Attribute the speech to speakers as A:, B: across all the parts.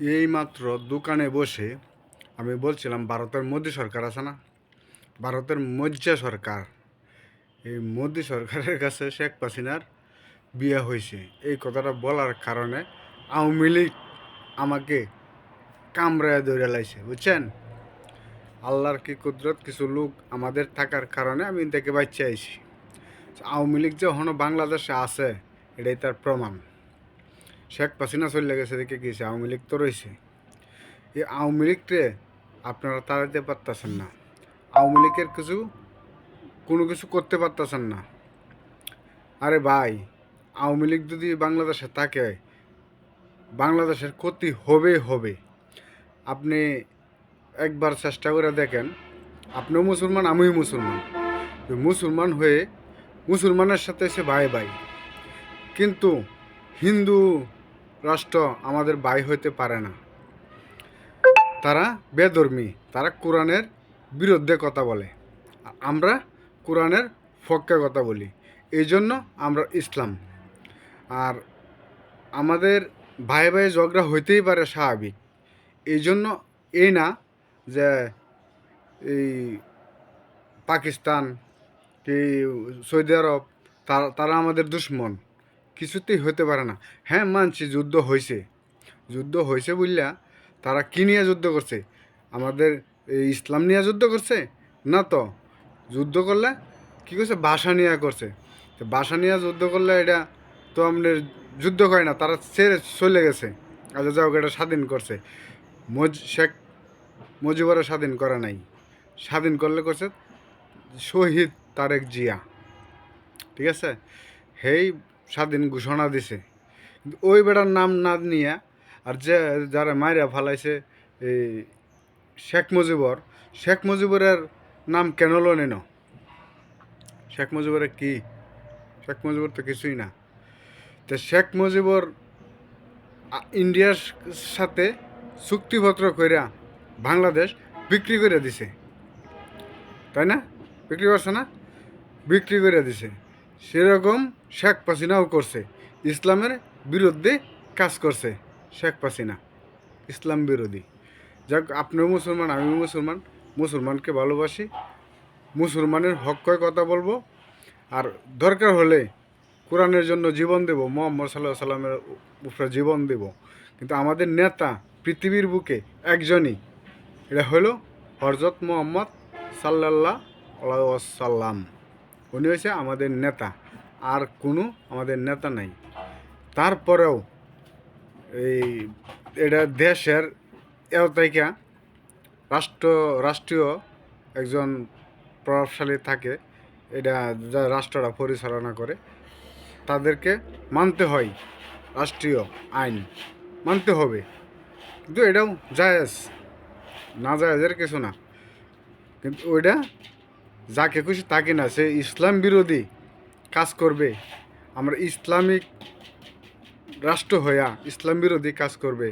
A: এইমাত্র দোকানে বসে আমি বলছিলাম, ভারতের মোদী সরকার আছে না? ভারতের মজ্জা সরকার, এই মোদী সরকারের কাছে শেখ হাসিনার বিয়ে হয়েছে। এই কথাটা বলার কারণে আওয়ামী লীগ আমাকে কামড়ায় ধরে লাইছে, বুঝছেন? আল্লাহর কি কুদরত, কিছু লোক আমাদের থাকার কারণে আমি দেখে বাচ্চা আইছি। আওয়ামী লীগ যে এখনও বাংলাদেশে আছে, এটাই তার প্রমাণ। শেখ হাসিনা চলে গেছে দেখে গেছে আওয়ামী লীগ তো রয়েছে। এই আওয়ামী লীগকে আপনারা তাড়াতে পারতেছেন না। আওয়ামী লীগের কিছু, কোনো কিছু করতে পারতেছেন না। আরে ভাই, আওয়ামী লীগ যদি বাংলাদেশে থাকে, বাংলাদেশের ক্ষতি হবে হবে। আপনি একবার চেষ্টা করে দেখেন, আপনিও মুসলমান, আমিও মুসলমান। মুসলমান হয়ে, মুসলমানের সাথে সে ভাই ভাই। কিন্তু হিন্দু রাষ্ট্র আমাদের ভাই হইতে পারে না। তারা বেধর্মী, তারা কোরআনের বিরুদ্ধে কথা বলে। আমরা কোরআনের পক্ষে কথা বলি। এই জন্য আমরা ইসলাম। আর আমাদের ভাই ভাই ঝগড়া হইতেই পারে স্বাভাবিক। এই জন্য এই না যে এই পাকিস্তান, কি সৌদি আরব তারা আমাদের দুশ্মন। কিছুতেই হতে পারে না। হ্যাঁ মানছি, যুদ্ধ হয়েছে যুদ্ধ হয়েছে বুঝলা তারা কী নিয়ে যুদ্ধ করছে? আমাদের ইসলাম নিয়ে যুদ্ধ করছে? না তো। যুদ্ধ করলে কী করছে? ভাষা নিয়ে করছে। তো নিয়ে যুদ্ধ করলে এটা তো আমাদের যুদ্ধ করে না, তারা ছেড়ে চলে গেছে। আচ্ছা যাও এটা স্বাধীন করছে। মজ শেখ মুজিবুরের স্বাধীন করা নাই। স্বাধীন করলে করছে শহীদ তারেক জিয়া। ঠিক আছে? হেই স্বাধীন ঘোষণা দিছে। কিন্তু ওই বেটার নাম না নিয়ে আর যে, যারা মাইরা ফালাইছে, এই শেখ মুজিবর, শেখ মুজিবরের নাম কেন লো নেন শেখ মুজিবরের কি? শেখ মুজিবর তো কিছুই না। তো শেখ মুজিবর ইন্ডিয়ার সাথে চুক্তিপত্র কইরা বাংলাদেশ বিক্রি করে দিছে। তাই না? বিক্রি করছে না? বিক্রি করে দিছে। সেরকম শেখ হাসিনাও করছে। ইসলামের বিরুদ্ধে কাজ করছে শেখ হাসিনা, ইসলাম বিরোধী। যাক, আপনিও মুসলমান, আমিও মুসলমান, মুসলমানকে ভালোবাসি। মুসলমানের হকয় কথা বলব? আর দরকার হলে কোরআনের জন্য জীবন দেব, মোহাম্মদ সাল্লাহ সাল্লামের উপরে জীবন দেব। কিন্তু আমাদের নেতা পৃথিবীর বুকে একজনই, এটা হলো হরজত মোহাম্মদ সাল্লাল্লাহ সাল্লাম উনি হয়েছে আমাদের নেতা। আর কোনো আমাদের নেতা নাই। তারপরেও এই এটা দেশের এওতাইকা রাষ্ট্র, রাষ্ট্রীয় একজন প্রভাবশালী থাকে। এটা যা রাষ্ট্রটা পরিচালনা করে। তাদেরকে মানতে হয় রাষ্ট্রীয় আইন। মানতে হবে। কিন্তু এটাও জায়েজ। না জায়েজের কিছু না। কিন্তু ওইটা যাকে খুশি তাকে না, সে ইসলাম বিরোধী কাজ করবে। আমরা ইসলামিক রাষ্ট্র হইয়া ইসলাম বিরোধী কাজ করবে,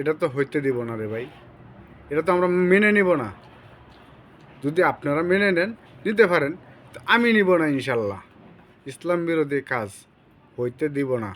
A: এটা তো হইতে দিব না রে ভাই। এটা তো আমরা মেনে নিব না। যদি আপনারা মেনে নেন, নিতে পারেন, তো আমি নিব না ইনশাল্লাহ। ইসলাম বিরোধী কাজ হইতে দিব না।